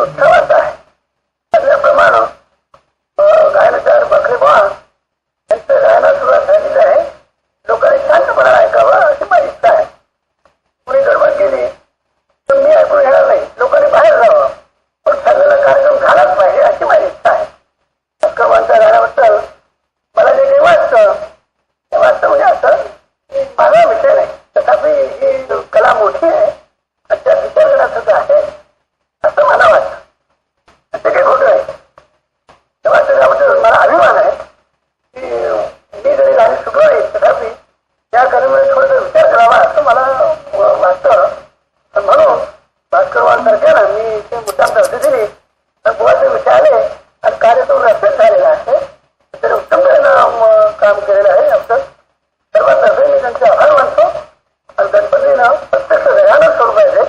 उत्सव असा आहे बकरी बॉ सुरुवात झालेली आहे लोकांनी शांतपणा ऐकावा अशी माझी आहे कुणी गडबड केली तर ऐकून येणार नाही लोकांनी बाहेर पण सगळ्याला कार्यक्रम झालाच पाहिजे अशी माझी इच्छा आहे अक्कमांचा गाण्यावरचा थोडासा विचार करावा असं मला वाटतं तर म्हणून भास्करवान सरकार मी ते मुद्दाम दर्ज दिली तर बुवाचे विचारले आणि कार्यक्रम रद्दच झालेला आहे तर उत्तम काम केलेलं आहे आमचं सर्वांतर्फे मी त्यांचे आभार मानतो. आणि गणपतीनं प्रत्यक्ष वेगानं स्वरूपायचे